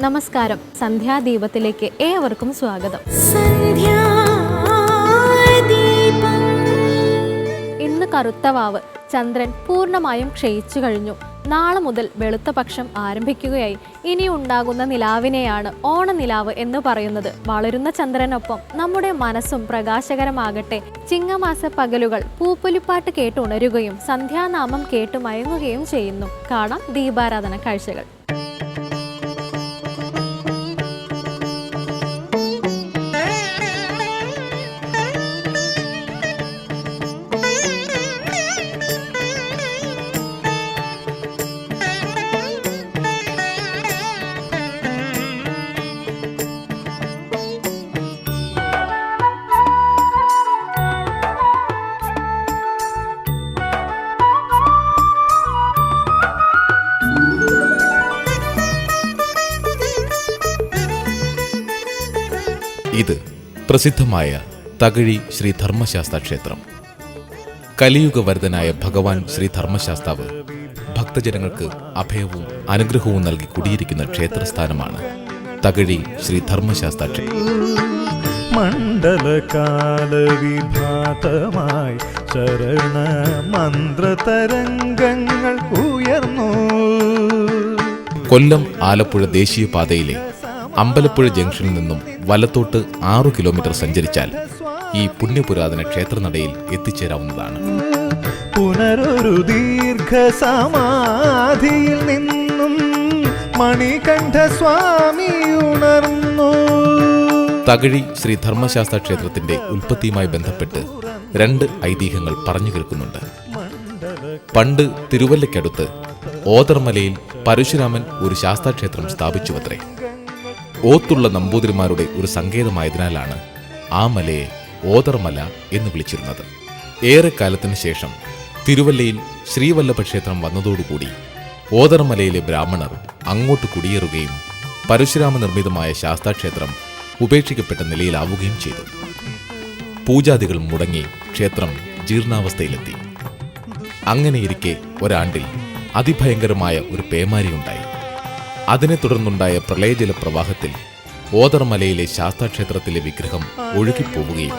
നമസ്കാരം. സന്ധ്യാദീപത്തിലേക്ക് ഏവർക്കും സ്വാഗതം. ഇന്ന് കറുത്തവാവ് ചന്ദ്രൻ പൂർണമായും ക്ഷയിച്ചു കഴിഞ്ഞു. നാളെ മുതൽ വെളുത്ത പക്ഷം ആരംഭിക്കുകയായി. ഇനി ഉണ്ടാകുന്ന നിലാവിനെയാണ് ഓണനിലാവ് എന്ന് പറയുന്നത്. വളരുന്ന ചന്ദ്രനൊപ്പം നമ്മുടെ മനസ്സും പ്രകാശകരമാകട്ടെ. ചിങ്ങമാസ പകലുകൾ പൂപ്പൊലിപ്പാട്ട് കേട്ടുണരുകയും സന്ധ്യാനാമം കേട്ട് മയങ്ങുകയും ചെയ്യുന്നു. കാണാം ദീപാരാധന കാഴ്ചകൾ. പ്രസിദ്ധമായ തകഴി ശ്രീ ധർമ്മശാസ്ത്ര ക്ഷേത്രം. കലിയുഗവരതനായ ഭഗവാൻ ശ്രീ ധർമ്മശാസ്താവ് ഭക്തജനങ്ങൾക്ക് അഭയവും അനുഗ്രഹവും നൽകി കുടിയിരിക്കുന്ന ക്ഷേത്രസ്ഥാനമാണ് തകഴി ശ്രീ ധർമ്മശാസ്ത്ര ശരണ മന്ത്രതരംഗങ്ങൾ ഉയർന്നു. കൊല്ലം ആലപ്പുഴ ദേശീയപാതയിലെ അമ്പലപ്പുഴ ജംഗ്ഷനിൽ നിന്നും വലത്തോട്ട് ആറു കിലോമീറ്റർ സഞ്ചരിച്ചാൽ ഈ പുണ്യപുരാതന ക്ഷേത്രനടയിൽ എത്തിച്ചേരാവുന്നതാണ്. പുനരൊരു ദീർഘസമാധിയിൽ നിന്നും മണികണ്ഠ സ്വാമി ഉണർന്നു. തകഴി ശ്രീ ധർമ്മശാസ്ത്ര ക്ഷേത്രത്തിന്റെ ഉൽപ്പത്തിയുമായി ബന്ധപ്പെട്ട് രണ്ട് ഐതിഹ്യങ്ങൾ പറഞ്ഞു കേൾക്കുന്നുണ്ട്. പണ്ട് തിരുവല്ലയ്ക്കടുത്ത് ഓതർമലയിൽ പരശുരാമൻ ഒരു ശാസ്താക്ഷേത്രം സ്ഥാപിച്ചുവത്രേ. ഓത്തുള്ള നമ്പൂതിരിമാരുടെ ഒരു സങ്കേതമായതിനാലാണ് ആ മലയെ ഓതർമല എന്ന് വിളിച്ചിരുന്നത്. ഏറെക്കാലത്തിന് ശേഷം തിരുവല്ലയിൽ ശ്രീവല്ലഭ ക്ഷേത്രം വന്നതോടുകൂടി ഓതർമലയിലെ ബ്രാഹ്മണർ അങ്ങോട്ട് കുടിയേറുകയും പരശുരാമ നിർമ്മിതമായ ശാസ്താക്ഷേത്രം ഉപേക്ഷിക്കപ്പെട്ട നിലയിലാവുകയും ചെയ്തു. പൂജാദികൾ മുടങ്ങി ക്ഷേത്രം ജീർണാവസ്ഥയിലെത്തി. അങ്ങനെയിരിക്കെ ഒരാണ്ടിൽ അതിഭയങ്കരമായ ഒരു പേമാരിയുണ്ടായി. അതിനെ തുടർന്നുണ്ടായ പ്രളയജല പ്രവാഹത്തിൽ ഓതർമലയിലെ ശാസ്താക്ഷേത്രത്തിലെ വിഗ്രഹം ഒഴുകിപ്പോവുകയും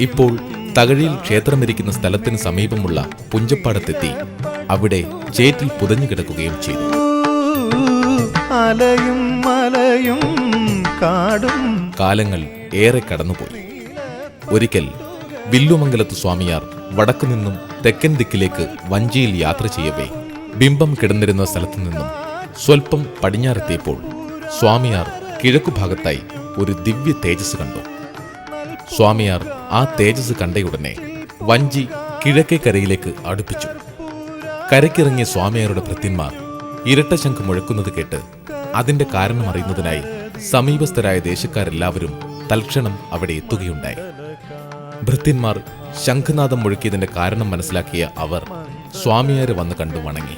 ഇപ്പോൾ തകഴിയിൽ ക്ഷേത്രമിരിക്കുന്ന സ്ഥലത്തിന് സമീപമുള്ള പുഞ്ചപ്പാടത്തെത്തി അവിടെ ചേറ്റിൽ പുതഞ്ഞു കിടക്കുകയും ചെയ്തു. അലയും മലയും കാടും കാലങ്ങൾ ഏറെ കടന്നുപോയി. ഒരിക്കൽ വില്ലുമംഗലത്ത് സ്വാമിയാർ വടക്കു നിന്നും തെക്കൻ ദിക്കിലേക്ക് വഞ്ചിയിൽ യാത്ര ചെയ്യവേ ബിംബം കിടന്നിരുന്ന സ്ഥലത്തു നിന്നും സ്വൽപ്പം പടിഞ്ഞാറെത്തിയപ്പോൾ സ്വാമിയാർ കിഴക്കുഭാഗത്തായി ഒരു ദിവ്യ തേജസ് കണ്ടു. സ്വാമിയാർ ആ തേജസ് കണ്ടയുടനെ വഞ്ചി കിഴക്കേ കരയിലേക്ക് അടുപ്പിച്ചു. കരയ്ക്കിറങ്ങിയ സ്വാമിയാരുടെ ഭൃത്യന്മാർ ഇരട്ട ശംഖ് മുഴക്കുന്നത് കേട്ട് അതിന്റെ കാരണം അറിയുന്നതിനായി സമീപസ്ഥരായ ദേശക്കാരെല്ലാവരും തൽക്ഷണം അവിടെ എത്തുകയുണ്ടായി. ഭൃത്യന്മാർ ശംഖനാഥം മുഴക്കിയതിന്റെ കാരണം മനസ്സിലാക്കിയ അവർ സ്വാമിയാരെ വന്ന് കണ്ടു വണങ്ങി.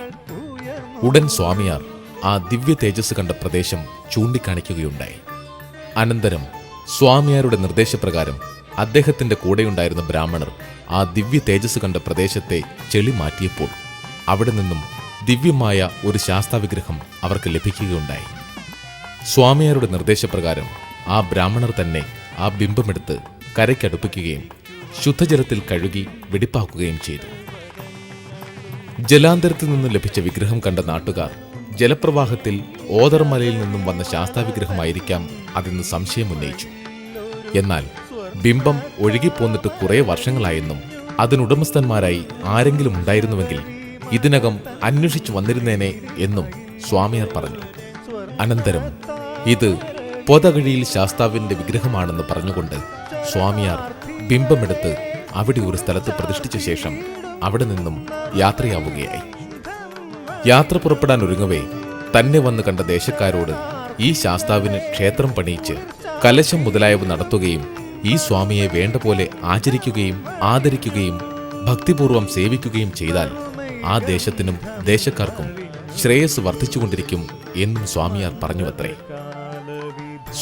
ഉടൻ സ്വാമിയാർ ആ ദിവ്യ തേജസ് കണ്ട പ്രദേശം ചൂണ്ടിക്കാണിക്കുകയുണ്ടായി. അനന്തരം സ്വാമിയാരുടെ നിർദ്ദേശപ്രകാരം അദ്ദേഹത്തിന്റെ കൂടെയുണ്ടായിരുന്ന ബ്രാഹ്മണർ ആ ദിവ്യ തേജസ് കണ്ട പ്രദേശത്തെ ചെളി മാറ്റിയപ്പോൾ അവിടെ നിന്നും ദിവ്യമായ ഒരു ശാസ്താവിഗ്രഹം അവർക്ക് ലഭിക്കുകയുണ്ടായി. സ്വാമിയാരുടെ നിർദ്ദേശപ്രകാരം ആ ബ്രാഹ്മണർ തന്നെ ആ ബിംബമെടുത്ത് കരയ്ക്കടുപ്പിക്കുകയും ശുദ്ധജലത്തിൽ കഴുകി വെടിപ്പാക്കുകയും ചെയ്തു. ജലാന്തരത്തിൽ നിന്ന് ലഭിച്ച വിഗ്രഹം കണ്ട നാട്ടുകാർ ജലപ്രവാഹത്തിൽ ഓതർമലയിൽ നിന്നും വന്ന ശാസ്താവിഗ്രഹമായിരിക്കാം അതെന്ന് സംശയമുന്നയിച്ചു എന്നാൽ ബിംബം ഒഴുകിപ്പോന്നിട്ട് കുറേ വർഷങ്ങളായെന്നും അതിനുടമസ്ഥന്മാരായി ആരെങ്കിലും ഉണ്ടായിരുന്നുവെങ്കിൽ ഇതിനകം അന്വേഷിച്ചു വന്നിരുന്നേനെ എന്നും സ്വാമിയാർ പറഞ്ഞു. അനന്തരം ഇത് പൊതകഴിയിൽ ശാസ്താവിന്റെ വിഗ്രഹമാണെന്ന് പറഞ്ഞുകൊണ്ട് സ്വാമിയാർ ബിംബമെടുത്ത് അവിടെ ഒരു സ്ഥലത്ത് പ്രതിഷ്ഠിച്ച ശേഷം അവിടെ നിന്നും യാത്രയാവുകയായി. യാത്ര പുറപ്പെടാൻ ഒരുങ്ങവേ തന്നെ വന്ന് കണ്ട ദേശക്കാരോട് ഈ ശാസ്താവിന് ക്ഷേത്രം പണിയിച്ച് കലശം മുതലായവ നടത്തുകയും ഈ സ്വാമിയെ വേണ്ട പോലെ ആചരിക്കുകയും ആദരിക്കുകയും ഭക്തിപൂർവം സേവിക്കുകയും ചെയ്താൽ ആ ദേശത്തിനും ദേശക്കാർക്കും ശ്രേയസ് വർദ്ധിച്ചുകൊണ്ടിരിക്കും എന്നും സ്വാമിയാർ പറഞ്ഞുവത്രേ.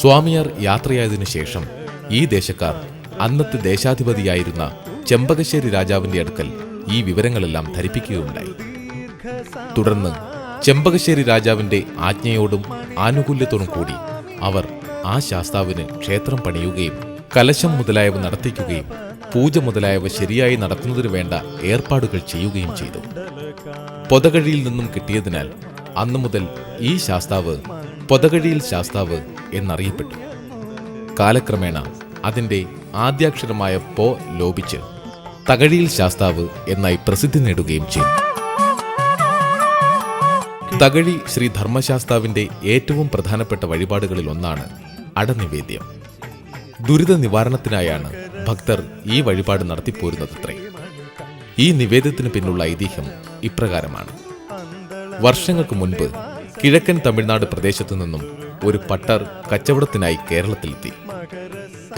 സ്വാമിയാർ യാത്രയായതിനു ശേഷം ഈ ദേശക്കാർ അന്നത്തെ ദേശാധിപതിയായിരുന്ന ചെമ്പകശ്ശേരി രാജാവിന്റെ അടുക്കൽ ഈ വിവരങ്ങളെല്ലാം ധരിപ്പിക്കുകയുണ്ടായി. തുടർന്ന് ചെമ്പകശ്ശേരി രാജാവിന്റെ ആജ്ഞയോടും ആനുകൂല്യത്തോടും കൂടി അവർ ആ ശാസ്താവിന് ക്ഷേത്രം പണിയുകയും കലശം മുതലായവ നടത്തിക്കുകയും പൂജ മുതലായവ ശരിയായി നടത്തുന്നതിന് വേണ്ട ഏർപ്പാടുകൾ ചെയ്യുകയും ചെയ്തു. പൊതകഴിയിൽ നിന്നും കിട്ടിയതിനാൽ അന്നു മുതൽ ഈ ശാസ്താവ് പൊതകഴിയിൽ ശാസ്താവ് എന്നറിയപ്പെട്ടു. കാലക്രമേണ അതിന്റെ ആദ്യാക്ഷരമായ പോ ലോപിച്ച് തകഴിയിൽ ശാസ്താവ് എന്നായി പ്രസിദ്ധി നേടുകയും ചെയ്തു. തകഴി ശ്രീ ധർമ്മശാസ്താവിന്റെ ഏറ്റവും പ്രധാനപ്പെട്ട വഴിപാടുകളിൽ ഒന്നാണ് അടനിവേദ്യം. ദുരിത നിവാരണത്തിനായാണ് ഭക്തർ ഈ വഴിപാട് നടത്തിപ്പോരുന്നതത്രേ. ഈ നിവേദ്യത്തിന് പിന്നുള്ള ഐതിഹ്യം ഇപ്രകാരമാണ്. വർഷങ്ങൾക്ക് മുൻപ് കിഴക്കൻ തമിഴ്നാട് പ്രദേശത്തു നിന്നും ഒരു പട്ടർ കച്ചവടത്തിനായി കേരളത്തിലെത്തി.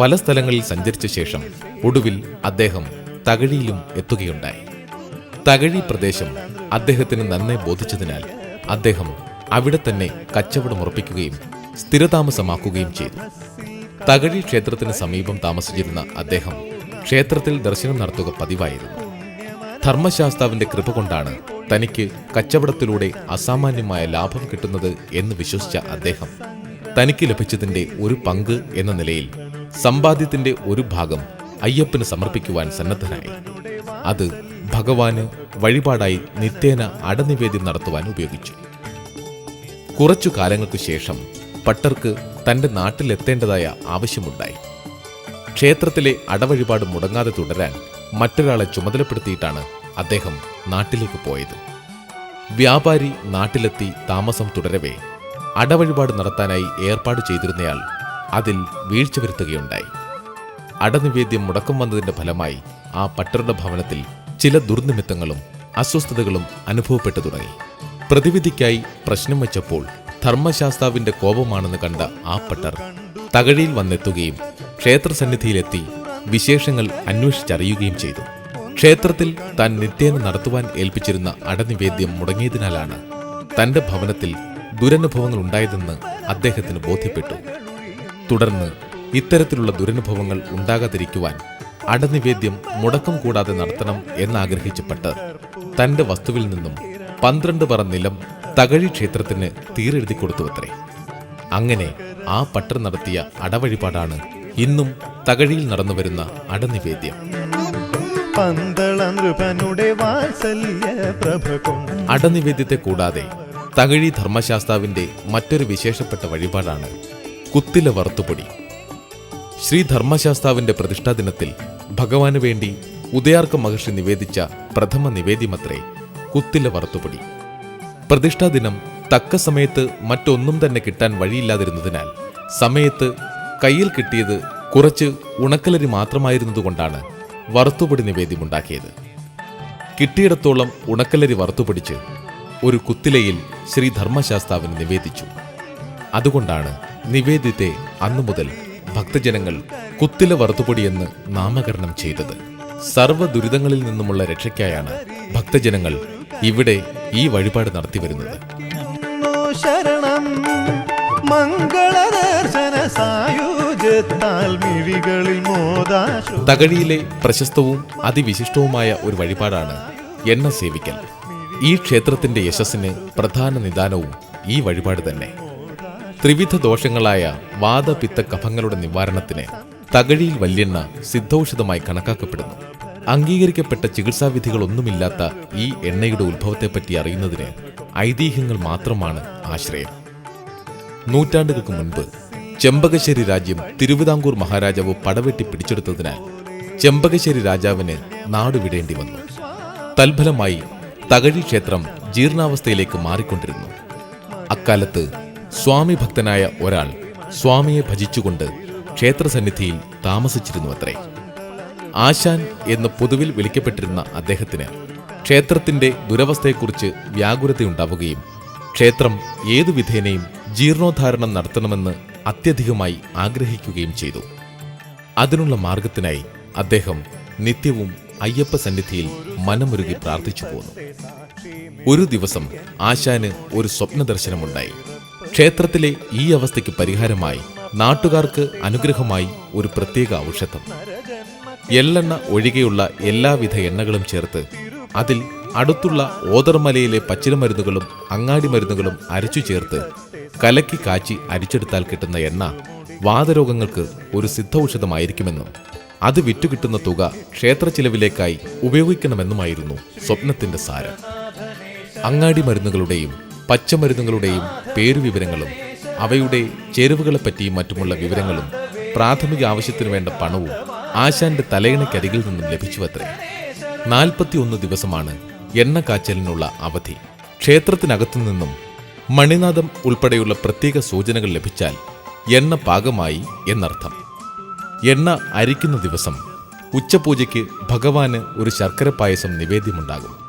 പല സ്ഥലങ്ങളിൽ സഞ്ചരിച്ച ശേഷം ഒടുവിൽ അദ്ദേഹം തകഴിയിലും എത്തുകയുണ്ടായി. തകഴി പ്രദേശം അദ്ദേഹത്തിന് നന്നെ ബോധിച്ചതിനാൽ അദ്ദേഹം അവിടെ തന്നെ കച്ചവടം ഉറപ്പിക്കുകയും സ്ഥിരതാമസമാക്കുകയും ചെയ്തു. തകഴി ക്ഷേത്രത്തിന് സമീപം താമസിച്ചിരുന്ന അദ്ദേഹം ക്ഷേത്രത്തിൽ ദർശനം നടത്തുക പതിവായിരുന്നു. ധർമ്മശാസ്താവിന്റെ കൃപ കൊണ്ടാണ് തനിക്ക് കച്ചവടത്തിലൂടെ അസാമാന്യമായ ലാഭം കിട്ടുന്നത് എന്ന് വിശ്വസിച്ച അദ്ദേഹം തനിക്ക് ലഭിച്ചതിന്റെ ഒരു പങ്ക് എന്ന നിലയിൽ സമ്പാദ്യത്തിന്റെ ഒരു ഭാഗം അയ്യപ്പന് സമർപ്പിക്കുവാൻ സന്നദ്ധനായി. അത് ഭഗവാന് വഴിപാടായി നിത്യേന അടനിവേദ്യം നടത്തുവാൻ ഉപയോഗിച്ചു. കുറച്ചു കാലങ്ങൾക്ക് ശേഷം പട്ടർക്ക് തന്റെ നാട്ടിലെത്തേണ്ടതായ ആവശ്യമുണ്ടായി. ക്ഷേത്രത്തിലെ അടവഴിപാട് മുടങ്ങാതെ തുടരാൻ മറ്റൊരാളെ ചുമതലപ്പെടുത്തിയിട്ടാണ് അദ്ദേഹം നാട്ടിലേക്ക് പോയത്. വ്യാപാരി നാട്ടിലെത്തി താമസം തുടരവേ അടവഴിപാട് നടത്താനായി ഏർപ്പാട് ചെയ്തിരുന്നയാൾ അതിൽ വീഴ്ച വരുത്തുകയുണ്ടായി. അടനിവേദ്യം മുടക്കം വന്നതിന്റെ ഫലമായി ആ പട്ടറുടെ ഭവനത്തിൽ ചില ദുർനിമിത്തങ്ങളും അസ്വസ്ഥതകളും അനുഭവപ്പെട്ടു തുടങ്ങി. പ്രതിവിധിക്കായി പ്രശ്നം വെച്ചപ്പോൾ ധർമ്മശാസ്താവിന്റെ കോപമാണെന്ന് കണ്ട ആ പട്ടർ തകഴിയിൽ വന്നെത്തുകയും ക്ഷേത്രസന്നിധിയിലെത്തി വിശേഷങ്ങൾ അന്വേഷിച്ചറിയുകയും ചെയ്തു. ക്ഷേത്രത്തിൽ താൻ നിത്യേന നടത്തുവാൻ ഏൽപ്പിച്ചിരുന്ന അടനിവേദ്യം മുടങ്ങിയതിനാലാണ് തന്റെ ഭവനത്തിൽ ദുരനുഭവങ്ങൾ ഉണ്ടായതെന്ന് അദ്ദേഹത്തിന് ബോധ്യപ്പെട്ടു. തുടർന്ന് ഇത്തരത്തിലുള്ള ദുരനുഭവങ്ങൾ ഉണ്ടാകാതിരിക്കുവാൻ അടനിവേദ്യം മുടക്കം കൂടാതെ നടത്തണം എന്നാഗ്രഹിച്ചപ്പെട്ട് തന്റെ വസ്തുവിൽ നിന്നും പന്ത്രണ്ട് പറ നിലം തകഴി ക്ഷേത്രത്തിന് തീരെഴുതി കൊടുത്തുവത്രേ. അങ്ങനെ ആ പട്ടർ നടത്തിയ അടവഴിപാടാണ് ഇന്നും തകഴിയിൽ നടന്നുവരുന്ന അടനിവേദ്യം. അടനിവേദ്യത്തെ കൂടാതെ തകഴി ധർമ്മശാസ്താവിന്റെ മറ്റൊരു വിശേഷപ്പെട്ട വഴിപാടാണ് കുത്തില വറുത്തുപൊടി ശ്രീ ധർമ്മശാസ്താവിന്റെ പ്രതിഷ്ഠാ ദിനത്തിൽ ഭഗവാന് വേണ്ടി ഉദയാർക്ക മഹർഷി നിവേദിച്ച പ്രഥമ നിവേദ്യമത്രേ കുത്തില വറുത്തുപൊടി. പ്രതിഷ്ഠാദിനം തക്ക സമയത്ത് മറ്റൊന്നും തന്നെ കിട്ടാൻ വഴിയില്ലാതിരുന്നതിനാൽ സമയത്ത് കയ്യിൽ കിട്ടിയത് കുറച്ച് ഉണക്കലരി മാത്രമായിരുന്നതുകൊണ്ടാണ് വറുത്തുപൊടി നിവേദ്യമുണ്ടാക്കിയത്. കിട്ടിയിടത്തോളം ഉണക്കലരി വറുത്തുപിടിച്ച് ഒരു കുത്തിലയിൽ ശ്രീ ധർമ്മശാസ്താവിന് നിവേദിച്ചു. അതുകൊണ്ടാണ് നിവേദ്യത്തെ അന്നു മുതൽ ഭക്തജനങ്ങൾ കുത്തില വറുത്തുപൊടിയെന്ന് നാമകരണം ചെയ്തത്. സർവ ദുരിതങ്ങളിൽ നിന്നുമുള്ള രക്ഷയ്ക്കായാണ് ഭക്തജനങ്ങൾ ഇവിടെ ഈ വഴിപാട് നടത്തി വരുന്നത്. ശരണം മംഗളദർശന സായുജ്യത്താൽ മിഴികളിൽ മോദാശു തകഴിയിലെ പ്രശസ്തവും അതിവിശിഷ്ടവുമായ ഒരു വഴിപാടാണ് എണ്ണ സേവിക്കൽ. ഈ ക്ഷേത്രത്തിന്റെ യശസ്സിന് പ്രധാന നിദാനവും ഈ വഴിപാട് തന്നെ. ത്രിവിധ ദോഷങ്ങളായ വാദപിത്ത കഫങ്ങളുടെ നിവാരണത്തിന് തകഴിയിൽ വല്യെണ്ണ സിദ്ധൌഷധമായി കണക്കാക്കപ്പെടുന്നു. അംഗീകരിക്കപ്പെട്ട ചികിത്സാവിധികളൊന്നുമില്ലാത്ത ഈ എണ്ണയുടെ ഉത്ഭവത്തെപ്പറ്റി അറിയുന്നതിന് ഐതിഹ്യങ്ങൾ മാത്രമാണ് ആശ്രയം. നൂറ്റാണ്ടുകൾക്ക് മുൻപ് ചെമ്പകശ്ശേരി രാജ്യം തിരുവിതാംകൂർ മഹാരാജാവ് പടവെട്ടി പിടിച്ചെടുത്തതിനാൽ ചെമ്പകശ്ശേരി രാജാവിന് നാടുവിടേണ്ടി വന്നു. തൽഫലമായി തകഴി ക്ഷേത്രം ജീർണാവസ്ഥയിലേക്ക് മാറിക്കൊണ്ടിരുന്നു. അക്കാലത്ത് സ്വാമി ഭക്തനായ ഒരാൾ സ്വാമിയെ ഭജിച്ചുകൊണ്ട് ക്ഷേത്രസന്നിധിയിൽ താമസിച്ചിരുന്നു അത്രേ ആശാൻ എന്ന് പൊതുവിൽ വിളിക്കപ്പെട്ടിരുന്ന അദ്ദേഹത്തിന് ക്ഷേത്രത്തിന്റെ ദുരവസ്ഥയെക്കുറിച്ച് വ്യാകുലതയുണ്ടാവുകയും ക്ഷേത്രം ഏതു വിധേനയും ജീർണോദ്ധാരണം നടത്തണമെന്ന് അത്യധികമായി ആഗ്രഹിക്കുകയും ചെയ്തു. അതിനുള്ള മാർഗത്തിനായി അദ്ദേഹം നിത്യവും അയ്യപ്പ സന്നിധിയിൽ മനമുരുകി പ്രാർത്ഥിച്ചു പോന്നു ഒരു ദിവസം ആശാന് ഒരു സ്വപ്ന ദർശനമുണ്ടായി ക്ഷേത്രത്തിലെ ഈ അവസ്ഥയ്ക്ക് പരിഹാരമായി നാട്ടുകാർക്ക് അനുഗ്രഹമായി ഒരു പ്രത്യേക ഔഷധം. എള്ളെണ്ണ ഒഴികെയുള്ള എല്ലാവിധ എണ്ണകളും ചേർത്ത് അതിൽ അടുത്തുള്ള ഓതർമലയിലെ പച്ചിലമരുന്നുകളും അങ്ങാടി മരുന്നുകളും അരച്ചു ചേർത്ത് കലക്കി കാച്ചി അരിച്ചെടുത്താൽ കിട്ടുന്ന എണ്ണ വാതരോഗങ്ങൾക്ക് ഒരു സിദ്ധൌഷധമായിരിക്കുമെന്നും അത് വിറ്റുകിട്ടുന്ന തുക ക്ഷേത്ര ചിലവിലേക്കായി ഉപയോഗിക്കണമെന്നുമായിരുന്നു സ്വപ്നത്തിന്റെ സാരം. അങ്ങാടി മരുന്നുകളുടെയും പച്ചമരുന്നുകളുടെയും പേരുവിവരങ്ങളും അവയുടെ ചേരുവകളെപ്പറ്റിയും മറ്റുമുള്ള വിവരങ്ങളും പ്രാഥമിക ആവശ്യത്തിനു വേണ്ട പണവും ആശാന്റെ തലയിണയ്ക്കരികിൽ നിന്നും ലഭിച്ചുവത്രേ. നാൽപ്പത്തിയൊന്ന് ദിവസമാണ് എണ്ണ കാച്ചലിനുള്ള അവധി. ക്ഷേത്രത്തിനകത്തു നിന്നും മണിനാഥം ഉൾപ്പെടെയുള്ള പ്രത്യേക സൂചനകൾ ലഭിച്ചാൽ എണ്ണ പാകമായി എന്നർത്ഥം. എണ്ണ അരിക്കുന്ന ദിവസം ഉച്ചപൂജയ്ക്ക് ഭഗവാന് ഒരു ശർക്കര പായസം നിവേദ്യമുണ്ടാകും.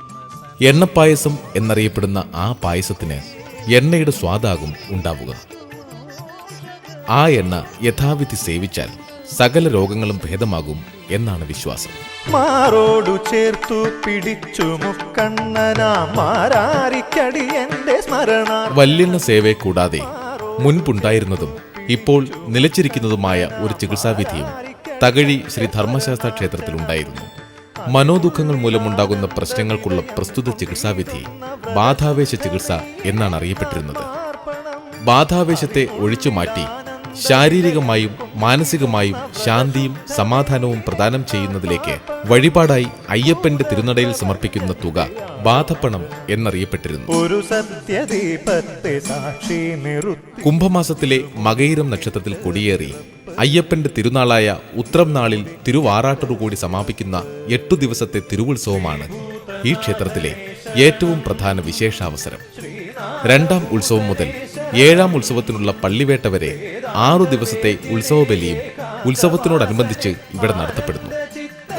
എണ്ണപ്പായസം എന്നറിയപ്പെടുന്ന ആ പായസത്തിന് എണ്ണയുടെ സ്വാദാകും ഉണ്ടാവുക. ആ എണ്ണ യഥാവിധി സേവിച്ചാൽ സകല രോഗങ്ങളും ഭേദമാകും എന്നാണ് വിശ്വാസം. മാറോടു ചേർത്തു പിടിച്ചു സ്മരണ. വല്യണ്ണ സേവയെ കൂടാതെ മുൻപുണ്ടായിരുന്നതും ഇപ്പോൾ നിലച്ചിരിക്കുന്നതുമായ ഒരു ചികിത്സാവിധിയും തകഴി ശ്രീ ധർമ്മശാസ്ത്ര ക്ഷേത്രത്തിലുണ്ടായിരുന്നു. മനോദുഃഖങ്ങൾ മൂലമുണ്ടാകുന്ന പ്രശ്നങ്ങൾക്കുള്ള പ്രസ്തുത ചികിത്സാവിധി ബാധാവേശ ചികിത്സ എന്നാണ് അറിയപ്പെട്ടിരുന്നത്. ബാധാവേശത്തെ ഒഴിച്ചു മാറ്റി ശാരീരികമായും മാനസികമായും ശാന്തിയും സമാധാനവും പ്രദാനം ചെയ്യുന്നതിലേക്ക് വഴിപാടായി അയ്യപ്പന്റെ തിരുനടയിൽ സമർപ്പിക്കുന്ന തുക ബാധപ്പണം എന്നറിയപ്പെട്ടിരുന്നു. ഒരു സത്യദീപത്തെ സാക്ഷി കുംഭമാസത്തിലെ മകയിരം നക്ഷത്രത്തിൽ കൊടിയേറി അയ്യപ്പന്റെ തിരുനാളായ ഉത്രം നാളിൽ തിരുവാറാട്ടോടുകൂടി സമാപിക്കുന്ന എട്ടു ദിവസത്തെ തിരുവുത്സവമാണ് ഈ ക്ഷേത്രത്തിലെ ഏറ്റവും പ്രധാന വിശേഷാവസരം. രണ്ടാം ഉത്സവം മുതൽ ഏഴാം ഉത്സവത്തിനുള്ള പള്ളിവേട്ട വരെ ആറു ദിവസത്തെ ഉത്സവബലിയും ഉത്സവത്തിനോടനുബന്ധിച്ച് ഇവിടെ നടത്തപ്പെടുന്നു.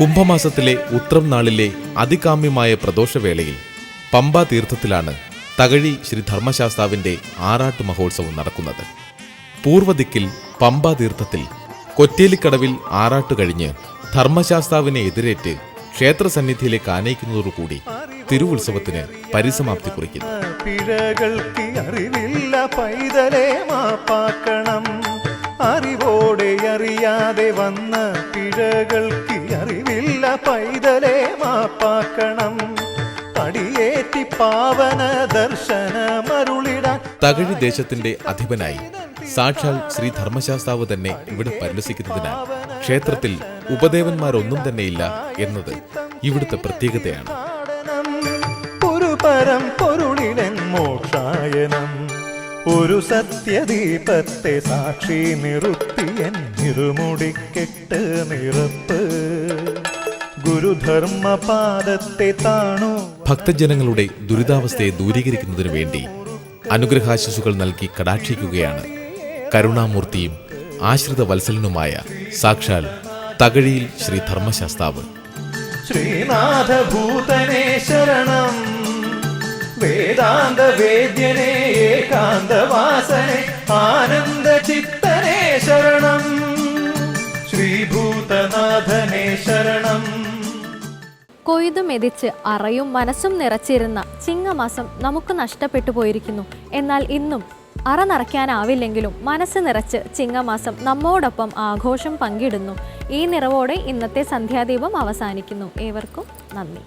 കുംഭമാസത്തിലെ ഉത്രം നാളിലെ അതികാമ്യമായ പ്രദോഷവേളയിൽ പമ്പാ തീർത്ഥത്തിലാണ് തകഴി ശ്രീ ധർമ്മശാസ്താവിന്റെ ആറാട്ട് മഹോത്സവം നടക്കുന്നത്. പൂർവദിക്കിൽ പമ്പാ തീർത്ഥത്തിൽ കൊറ്റേലിക്കടവിൽ ആറാട്ട് കഴിഞ്ഞ് ധർമ്മശാസ്താവിനെ എതിരേറ്റ് ക്ഷേത്രസന്നിധിയിലേക്ക് ആനയിക്കുന്നതോടുകൂടി തിരുവുത്സവത്തിന് പരിസമാപ്തി കുറിക്കുന്നു. പിഴകൾക്ക് അറിവില്ല പൈതലേ മാപ്പാക്കണം. അറിവോടെ അറിയാതെ വന്ന പിഴകൾക്ക് അറിവില്ല പൈതലേ മാപ്പാക്കണം. പടിയേറ്റി പാവന ദർശനമരുളിടാൻ തകഴി ദേശത്തിന്റെ അധിപനായി സാക്ഷാൽ ശ്രീ ധർമ്മശാസ്താവ് തന്നെ ഇവിടെ പരിലസിക്കുന്നതിനാൽ ക്ഷേത്രത്തിൽ ഉപദേവന്മാരൊന്നും തന്നെയില്ല എന്നത് ഇവിടുത്തെ പ്രത്യേകതയാണ്. ഒരു പരം പൊരുളിലൻ മോക്ഷായനം ഒരു സത്യദീപത്തെ സാക്ഷി നിറുത്തിയൻ ഇരുമുടിക്കെട്ട് നിറപ്പ്. ഗുരുധർമ്മ പാദത്തെ താണു. ഭക്തജനങ്ങളുടെ ദുരിതാവസ്ഥയെ ദൂരീകരിക്കുന്നതിനു വേണ്ടി അനുഗ്രഹാശിസുകൾ നൽകി കടാക്ഷിക്കുകയാണ് കരുണാമൂർത്തിയും ആശ്രിത വത്സലനുമായ സാക്ഷാൽ തകഴിയിൽ ശ്രീ ധർമ്മശാസ്താവ്. ശ്രീനാഥഭൂതനെ ശരണം. വേദാന്ത വേദ്യനെ ഏകാന്ത വാസനെ ആനന്ദ ചിത്തനെ ശരണം. ശ്രീഭൂതനാഥനെ ശരണം. കൊയ്തു മെതിച്ച് അറയും മനസ്സും നിറച്ചിരുന്ന ചിങ്ങമാസം നമുക്ക് നഷ്ടപ്പെട്ടു പോയിരിക്കുന്നു. എന്നാൽ ഇന്നും അറ നിറയ്ക്കാനാവില്ലെങ്കിലും മനസ്സ് നിറച്ച് ചിങ്ങമാസം നമ്മോടൊപ്പം ആഘോഷം പങ്കിടുന്നു. ഈ നിറവോടെ ഇന്നത്തെ സന്ധ്യാദീപം അവസാനിക്കുന്നു. ഏവർക്കും നന്ദി.